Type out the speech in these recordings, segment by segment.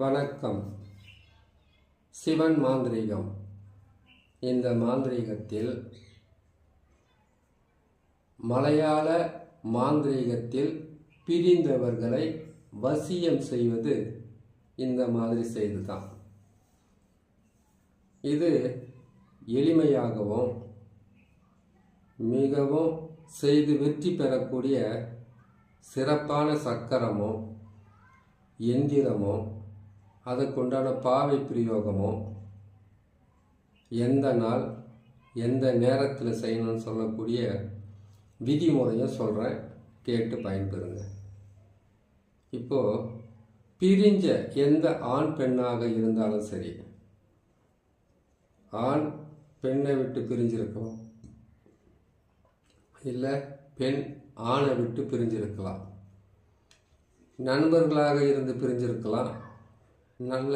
வணக்கம். சிவன் மாந்திரீகம். இந்த மாந்திரீகத்தில் மலையாள மாந்திரீகத்தில் பிரிந்தவர்களை வசியம் செய்வது இந்த மாதிரி செய்துதான். இது எளிமையாகவும் மிகவும் செய்து வெற்றி பெறக்கூடிய சிறப்பான சக்கரமோ எந்திரமோ அதற்குண்டான பாவை பிரயோகமோ எந்த நாள் எந்த நேரத்தில் செய்யணும்னு சொல்லக்கூடிய விதிமுறையும் சொல்கிறேன் கேட்டு பயன்பெறுங்க. இப்போது பிரிஞ்ச எந்த ஆண் பெண்ணாக இருந்தாலும் சரி ஆண் பெண்ணை விட்டு பிரிஞ்சிருக்கலாம். இல்லை பெண் ஆணை விட்டு பிரிஞ்சிருக்கலாம். நண்பர்களாக இருந்து பிரிஞ்சிருக்கலாம். நல்ல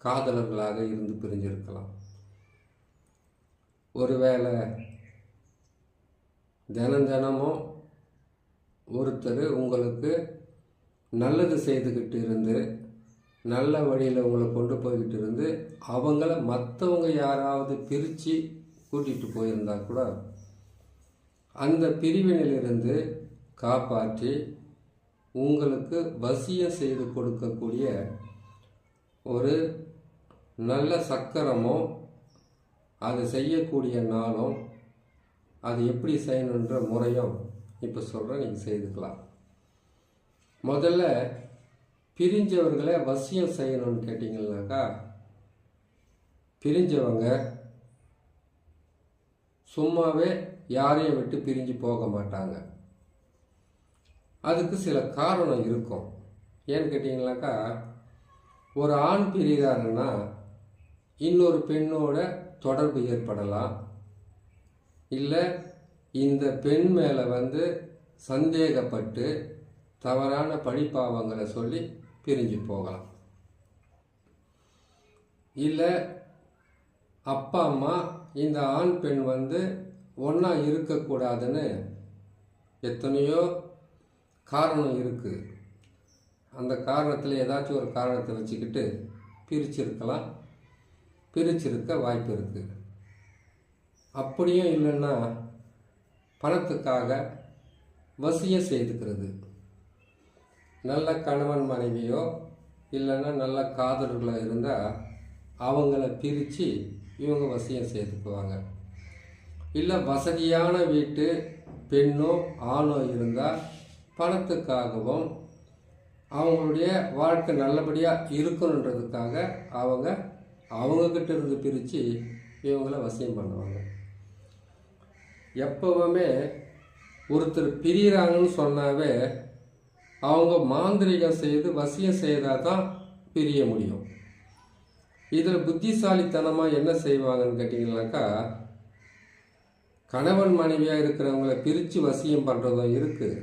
காதலர்களாக இருந்து பிரிஞ்சிருக்கலாம். ஒருவேளை தினம் தினமும் ஒருத்தர் உங்களுக்கு நல்லது செய்துக்கிட்டு இருந்து நல்ல வழியில் உங்களை கொண்டு போய்கிட்டு இருந்து அவங்கள மற்றவங்க யாராவது பிரித்து கூட்டிகிட்டு போயிருந்தா கூட அந்த பிரிவினிலிருந்து காப்பாற்றி உங்களுக்கு வசியம் செய்து கொடுக்கக்கூடிய ஒரு நல்ல சக்கரமோ அது செய்யக்கூடிய நாளும் அது எப்படி செய்யணுன்ற முறையும் இப்போ சொல்கிறேன் நீங்கள் செய்துக்கலாம். முதல்ல பிரிஞ்சவர்களை வசியம் செய்யணும்னு கேட்டிங்கன்னாக்கா பிரிஞ்சவங்க சும்மாவே யாரையும் விட்டு பிரிஞ்சு போக மாட்டாங்க. அதுக்கு சில காரணம் இருக்கும். ஏன்னு கேட்டிங்கனாக்கா ஒரு ஆண் பிரிகிறாருன்னா இன்னொரு பெண்ணோட தொடர்பு ஏற்படலாம். இல்லை இந்த பெண் மேலே வந்து சந்தேகப்பட்டு தவறான பழிப்பாவங்களை சொல்லி பிரிஞ்சு போகலாம். இல்லை அப்பா அம்மா இந்த ஆண் பெண் வந்து ஒன்றா இருக்கக்கூடாதுன்னு எத்தனையோ காரணம் இருக்குது அந்த காரணத்தில் ஏதாச்சும் ஒரு காரணத்தை வச்சுக்கிட்டு பிரிச்சிருக்கலாம். பிரிச்சிருக்க வாய்ப்பு இருக்குது அப்படியும் இல்லைன்னா பணத்துக்காக வசியம் செய்துக்கிறது. நல்ல கணவன் மனைவியோ இல்லைன்னா நல்ல காதலர்களோ இருந்தால் அவங்கள பிரித்து இவங்க வசியம் செய்துக்குவாங்க. இல்லை வசதியான வீட்டு பெண்ணோ ஆணோ இருந்தால் பணத்துக்காகவும் அவங்களுடைய வாழ்க்கை நல்லபடியாக இருக்கணுன்றதுக்காக அவங்க அவங்கக்கிட்ட இருந்து பிரித்து இவங்கள வசியம் பண்ணுவாங்க. எப்பவுமே ஒருத்தர் பிரிகிறாங்கன்னு சொன்னாவே அவங்க மாந்திரிகம் செய்து வசியம் செய்தால் தான் பிரிய முடியும். இதில் புத்திசாலித்தனமாக என்ன செய்வாங்கன்னு கேட்டிங்கனாக்கா கணவன் மனைவியாக இருக்கிறவங்கள பிரித்து வசியம் பண்ணுறதும் இருக்குது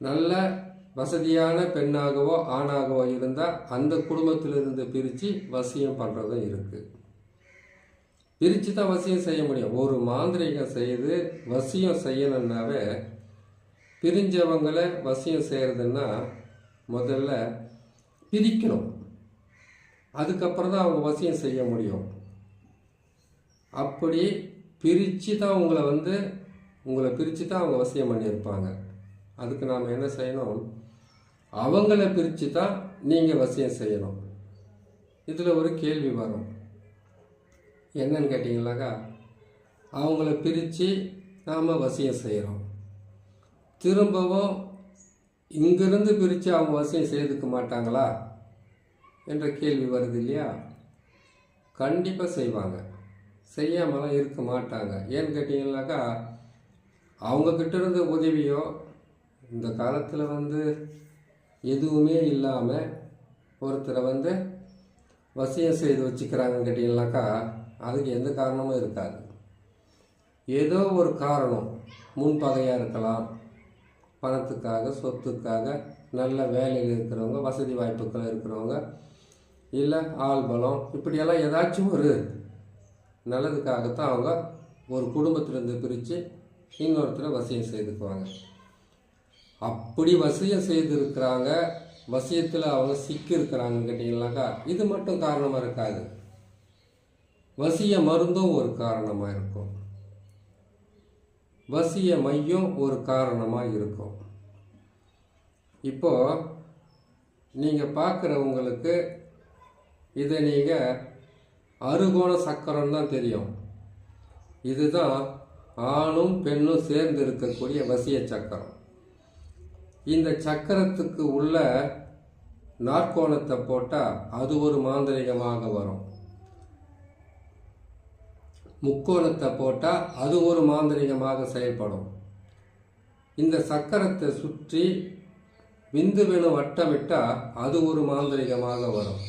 நல்ல வசதியான பெண்ணாகவோ ஆணாகவோ இருந்தால் அந்த குடும்பத்திலிருந்து பிரித்து வசியம் பண்ணுறதும் இருக்குது பிரித்து தான் வசியம் செய்ய முடியும். ஒரு மாந்திரிகம் செய்து வசியம் செய்யணுன்னாவே பிரிஞ்சவங்களை வசியம் செய்கிறதுன்னா முதல்ல பிரிக்கணும். அதுக்கப்புறம் தான் அவங்க வசியம் செய்ய முடியும். அப்படி பிரித்து தான் உங்களை வந்து உங்களை பிரித்து தான் அவங்க வசியம் பண்ணியிருப்பாங்க. அதுக்கு நாம் என்ன செய்யணும்? அவங்கள பிரித்து தான் நீங்கள் வசியம் செய்யணும். இதில் ஒரு கேள்வி வரும். என்னன்னு கேட்டிங்கனாக்கா அவங்கள பிரித்து நாம் வசியம் செய்கிறோம் திரும்பவும் இங்கிருந்து பிரித்து அவங்க வசியம் செய்துக்க மாட்டாங்களா? என்ற கேள்வி வருது இல்லையா? கண்டிப்பாக செய்வாங்க. செய்யாமலாம் இருக்க மாட்டாங்க. ஏன்னு கேட்டிங்கனாக்கா அவங்கக்கிட்ட இருந்த உதவியோ இந்த காலத்தில் வந்து எதுவுமே இல்லாமல் ஒருத்தரை வந்து வசியம் செய்து வச்சுக்கிறாங்கன்னு கேட்டிங்கனாக்கா அதுக்கு எந்த காரணமும் இருக்காது. ஏதோ ஒரு காரணம் முன்பகையாக இருக்கலாம் பணத்துக்காக சொத்துக்காக நல்ல வேலையில் இருக்கிறவங்க வசதி வாய்ப்புகள் இருக்கிறவங்க இல்லை ஆள் பலம் இப்படியெல்லாம் ஏதாச்சும் ஒரு நல்லதுக்காகத்தான் அவங்க ஒரு குடும்பத்திலேருந்து பிரித்து இன்னொருத்தரை வசியம் செய்துக்குவாங்க. அப்படி வசியம் செய்திருக்கிறாங்க வசியத்தில் அவங்க சிக்கி இருக்கிறாங்கன்னு கேட்டிங்கனாக்கா இது மட்டும் காரணமாக இருக்காது. வசிய மருந்தும் ஒரு காரணமாக இருக்கும். வசிய மையம் ஒரு காரணமாக இருக்கும். இப்போ நீங்கள் பார்க்குறவங்களுக்கு இதை நீங்கள் அறுகோண சக்கரம் தான் தெரியும். இதுதான் ஆணும் பெண்ணும் சேர்ந்து இருக்கக்கூடிய வசிய சக்கரம். இந்த சக்கரத்துக்கு உள்ள நாற்கோணத்தை போட்டால் அது ஒரு மாந்திரிகமாக வரும். முக்கோணத்தை போட்டால் அது ஒரு மாந்திரிகமாக செயல்படும். இந்த சக்கரத்தை சுற்றி விந்துவெணு வட்டமிட்டால் அது ஒரு மாந்திரிகமாக வரும்.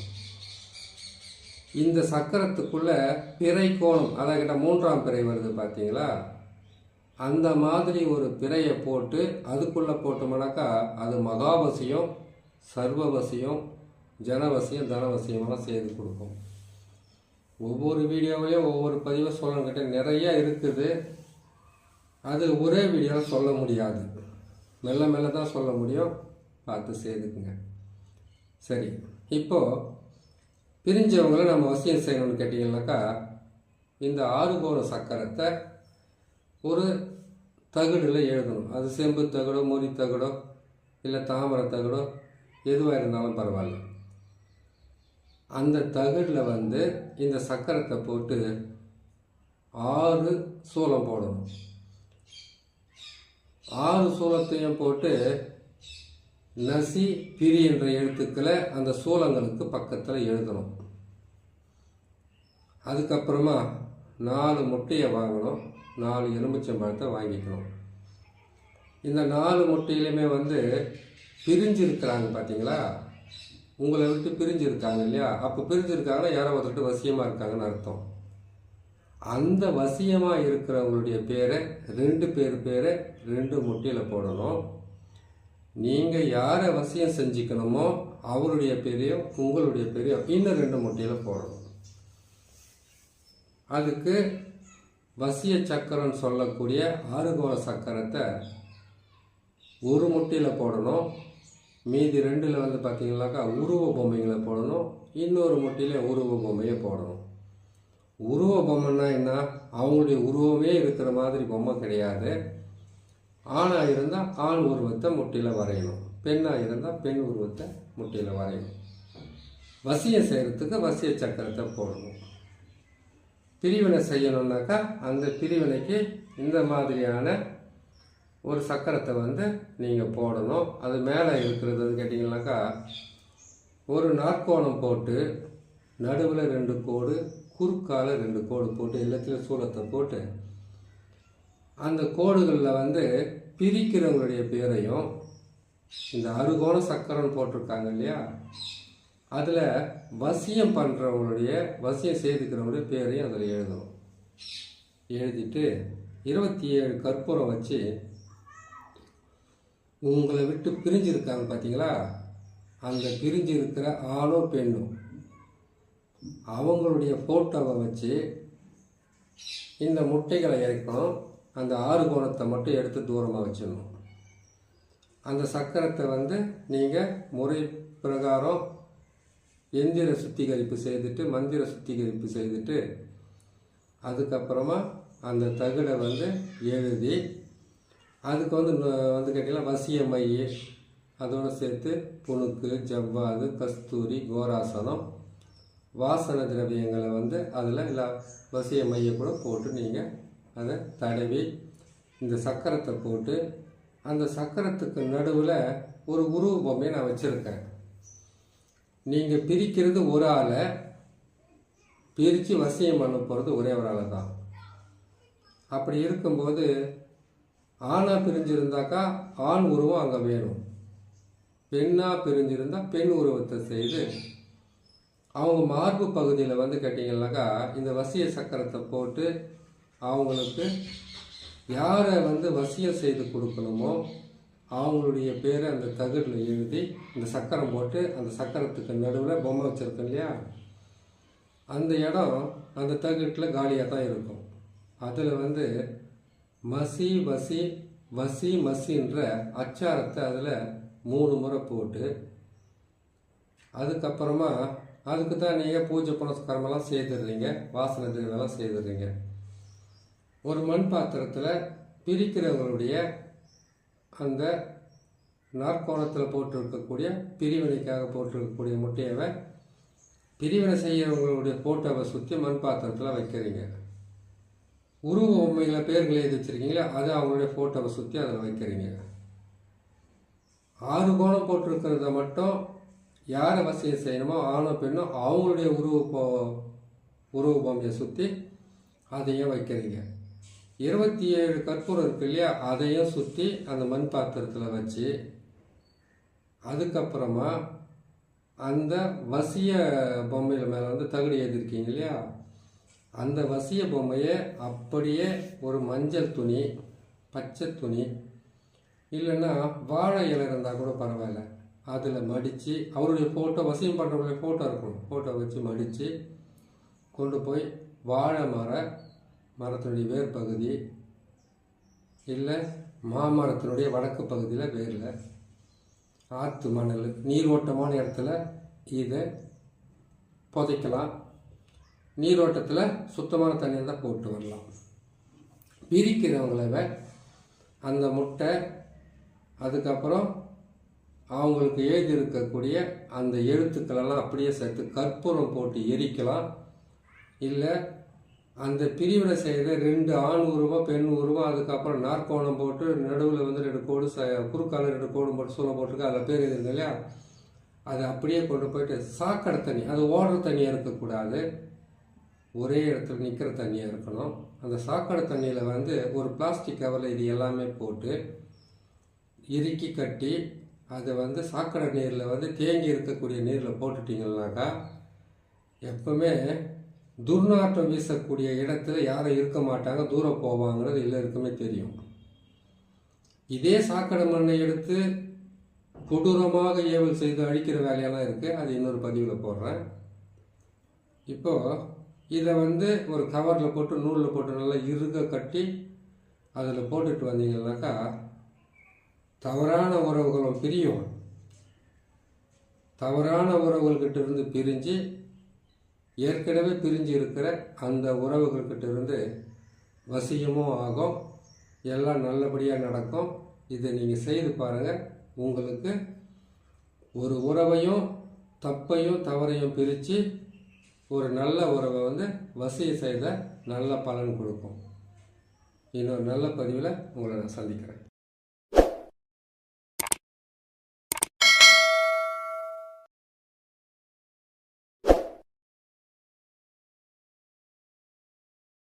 இந்த சக்கரத்துக்குள்ளே பிறை கோணம் அதாகிட்ட மூன்றாம் பிறை வருது பார்த்தீங்களா அந்த மாதிரி ஒரு பிறையை போட்டு அதுக்குள்ளே போட்டோம்னாக்கா அது மகாவசியம் சர்வவசியம் ஜனவசியம் தனவசியமெல்லாம் செய்து கொடுக்கும். ஒவ்வொரு வீடியோவிலையும் ஒவ்வொரு பதிவை சொல்லணுங்கிட்ட நிறைய இருக்குது. அது ஒரே வீடியோவில் சொல்ல முடியாது. மெல்ல மெல்ல தான் சொல்ல முடியும். பார்த்து செய்துக்குங்க. சரி இப்போது பிரிஞ்சவங்களை நம்ம வசியம் செய்யணும்னு கேட்டிங்கனாக்கா இந்த ஆறுகோண சக்கரத்தை ஒரு தகடில் எழுதணும். அது செம்பு தகடோ மொழி தகடோ இல்லை தாமரை தகடோ எதுவாக இருந்தாலும் பரவாயில்ல. அந்த தகடில் வந்து இந்த சக்கரத்தை போட்டு ஆறு சூளம் போடணும். ஆறு சூளத்தையும் போட்டு நசி பிரி என்ற எழுத்துக்களை அந்த சூளங்களுக்கு பக்கத்தில் எழுதணும். அதுக்கப்புறமா நாலு முட்டையை வாங்கணும். நாலு எலுமிச்சம்பழத்தை வாங்கிக்கணும் இந்த நாலு முட்டையிலுமே வந்து பிரிஞ்சு இருக்கிறாங்க பார்த்தீங்களா உங்களை விட்டு பிரிஞ்சு இருக்காங்க இல்லையா? அப்போ பிரிஞ்சு இருக்காங்கன்னா யாரோ ஒருத்தர் வசியமாக இருக்காங்கன்னு அர்த்தம். அந்த வசியமாக இருக்கிறவங்களுடைய பேரை ரெண்டு பேர் பேரை ரெண்டு முட்டையில் போடணும். நீங்கள் யாரை வசியம் செஞ்சுக்கணுமோ அவருடைய பேரையும் உங்களுடைய பேரையும் இன்னும் ரெண்டு முட்டையில் போடணும். அதுக்கு வசிய சக்கரம்னு சொல்லக்கூடிய ஆறுகோண சக்கரத்தை ஒரு முட்டையில் போடணும். மீதி ரெண்டில் வந்து பார்த்திங்கனாக்கா உருவ பொம்மைகளை போடணும். இன்னொரு முட்டையில் உருவ பொம்மையை போடணும். உருவ பொம்மைன்னா என்ன? அவங்களுடைய உருவமே இருக்கிற மாதிரி பொம்மை கிடையாது. ஆணாக இருந்தால் ஆண் உருவத்தை முட்டையில் வரையணும். பெண்ணாக இருந்தால் பெண் உருவத்தை முட்டையில் வரையணும். வசியம் செய்கிறதுக்கு வசிய சக்கரத்தை போடணும். பிரிவினை செய்யணுன்னாக்கா அந்த பிரிவினைக்கு இந்த மாதிரியான ஒரு சக்கரத்தை வந்து நீங்கள் போடணும். அது மேலே இருக்கிறது கேட்டிங்கனாக்கா ஒரு நாற்கோணம் போட்டு நடுவில் ரெண்டு கோடு குறுக்கால் ரெண்டு கோடு போட்டு எல்லாத்துலேயும் சூளத்தை போட்டு அந்த கோடுகளில் வந்து பிரிக்கிறவங்களுடைய பேரையும் இந்த அறுகோண சக்கரம் போட்டிருக்காங்க இல்லையா? அதில் வசியம் பண்ணுறவங்களுடைய வசியம் செய்துக்கிறவங்களுடைய பேரையும் அதில் எழுதணும். எழுதிட்டு இருபத்தி ஏழு கற்பூரம் வச்சு உங்களை விட்டு பிரிஞ்சிருக்காங்க பார்த்தீங்களா அந்த பிரிஞ்சு இருக்கிற ஆணோ பெண்ணோ அவங்களுடைய ஃபோட்டோவை வச்சு இந்த முட்டைகளை இறக்கணும். அந்த ஆறு கோணத்தை மட்டும் எடுத்து தூரமாக வச்சிடணும். அந்த சக்கரத்தை வந்து நீங்கள் முறை பிரகாரம் எந்திர சுத்திகரிப்பு செய்துட்டு மந்திர சுத்திகரிப்பு செய்துட்டு அதுக்கப்புறமா அந்த தகடை வந்து எழுதி அதுக்கு வந்து வந்து கேட்டிங்கன்னா வசிய மை அதோடு சேர்த்து புணுக்கு ஜவ்வாது கஸ்தூரி கோராசனம் வாசன திரவியங்களை வந்து அதில் எல்லா வசிய மைய கூட போட்டு நீங்கள் அதை தடவி இந்த சக்கரத்தை போட்டு அந்த சக்கரத்துக்கு நடுவில் ஒரு உருவ பொம்மையை நான் வச்சுருக்கேன். நீங்கள் பிரிக்கிறது ஒரு ஆளை பிரித்து வசியம் பண்ண போகிறது ஒரே ஒரு ஆளை தான். அப்படி இருக்கும்போது ஆணாக பிரிஞ்சிருந்தாக்கா ஆண் உருவம் அங்கே வேணும். பெண்ணாக பிரிஞ்சிருந்தால் பெண் உருவத்தை செய்து அவங்க மார்பு பகுதியில் வந்து கேட்டிங்கன்னாக்கா இந்த வசிய சக்கரத்தை போட்டு அவங்களுக்கு யாரை வந்து வசியம் செய்து கொடுக்கணுமோ அவங்களுடைய பேரை அந்த தகடில் எழுதி இந்த சக்கரம் போட்டு அந்த சக்கரத்துக்கு நடுவில் பொம்மை வச்சுருக்கோம் இல்லையா? அந்த இடம் அந்த தகட்டில் காலியாக தான் இருக்கும். அதில் வந்து மசி வசி வசி மசின்ற அச்சாரத்தை அதில் மூணு முறை போட்டு அதுக்கப்புறமா அதுக்கு தான் நீங்கள் பூஜை புனஸ்காரமெல்லாம் செய்துடுறீங்க வாசனை திரவெல்லாம் செய்துடுறீங்க. ஒரு மண் பாத்திரத்தில் பிரிக்கிறவங்களுடைய அந்த நாற்கோணத்தில் போட்டிருக்கக்கூடிய பிரிவினைக்காக போட்டிருக்கக்கூடிய முட்டையவை பிரிவினை செய்கிறவங்களுடைய ஃபோட்டோவை சுற்றி மண் பாத்திரத்தில் வைக்கிறீங்க. உருவ உண்மைகளை பேர்கள் எழுதி வச்சுருக்கீங்களா அதை அவங்களுடைய ஃபோட்டோவை சுற்றி அதில் வைக்கிறீங்க. ஆறு கோணம் போட்டிருக்கிறத மட்டும் யாரை வசதி செய்யணுமோ ஆணோ பெண்ணோ அவங்களுடைய உருவ உருவ பொம்மையை சுற்றி அதையும் வைக்கிறீங்க. இருபத்தி ஏழு கற்பூரம் இருக்கு இல்லையா? அதையும் சுற்றி அந்த மண் பாத்திரத்தில் வச்சு அதுக்கப்புறமா அந்த வசிய பொம்மையில் மேலே வந்து தகுடு எழுதிருக்கீங்க இல்லையா? அந்த வசிய பொம்மையை அப்படியே ஒரு மஞ்சள் துணி பச்சை துணி இல்லைன்னா வாழை இலை இருந்தால் கூட பரவாயில்ல. அதில் மடித்து அவருடைய ஃபோட்டோ வசியம் பண்ணுறவங்களுடைய ஃபோட்டோ இருக்கணும். ஃபோட்டோ வச்சு மடித்து கொண்டு போய் வாழை மர மரத்தினுடைய வேர் பகுதி இல்லை மாமரத்தினுடைய வடக்கு பகுதியில் வேரில். ஆற்று மணல் நீரோட்டமான இடத்துல இதை புதைக்கலாம். நீரோட்டத்தில் சுத்தமான தண்ணியை தான் போட்டு வரலாம். பிரிக்கிறவங்கள அந்த முட்டை அதுக்கப்புறம் அவங்களுக்கு எழுதி இருக்கக்கூடிய அந்த எழுத்துக்களெல்லாம் அப்படியே சேர்த்து கற்பூரம் போட்டு எரிக்கலாம். இல்லை அந்த பிரிவினை செய்த ரெண்டு ஆண் உருவம் பெண் உருவம் அதுக்கப்புறம் நாற்கோணம் போட்டு நடுவில் வந்து ரெண்டு கோடு ச குறுக்கால ரெண்டு கோடு போட்டு சூளம் போட்டிருக்கு அதில் பேர் எழுதுங்க இல்லையா? அதை அப்படியே கொண்டு போயிட்டு சாக்கடை தண்ணி அது ஓடுற தண்ணியாக இருக்கக்கூடாது. ஒரே இடத்துல நிற்கிற தண்ணியாக இருக்கணும். அந்த சாக்கடை தண்ணியில் வந்து ஒரு பிளாஸ்டிக் கவரில் இது எல்லாமே போட்டு இறுக்கி கட்டி அதை வந்து சாக்கடை நீரில் வந்து தேங்கி இருக்கக்கூடிய நீரில் போட்டுட்டிங்கன்னாக்கா எப்பவுமே துர்நாற்றம் வீசக்கூடிய இடத்துல யாரும் இருக்க மாட்டாங்க தூரம் போவாங்கிறது எல்லாருக்குமே தெரியும். இதே சாக்கடை மண்ணை எடுத்து கொடூரமாக ஏவல் செய்து அழிக்கிற வேலையெல்லாம் இருக்குது அது இன்னொரு பதிவில் போடுறேன். இப்போது இதை வந்து ஒரு கவரில் போட்டு நூலில் போட்டு நல்லா இறுக கட்டி அதில் போட்டுட்டு வந்தீங்கன்னாக்கா தவறான உறவுகளும் பிரியும். தவறான உறவுகள்கிட்ட இருந்து பிரிஞ்சு ஏற்கனவே பிரிஞ்சு இருக்கிற அந்த உறவுகள்கிட்ட இருந்து வசியமும் ஆகும் எல்லாம் நல்லபடியாக நடக்கும். இதை நீங்கள் செய்து பாருங்கள் உங்களுக்கு ஒரு உறவையும் தப்பையும் தவறையும் பிரித்து ஒரு நல்ல உறவை வந்து வசியம் செய்த நல்ல பலன் கொடுக்கும். இன்னொரு நல்ல பதிவில் உங்களை நான் சந்திக்கிறேன்.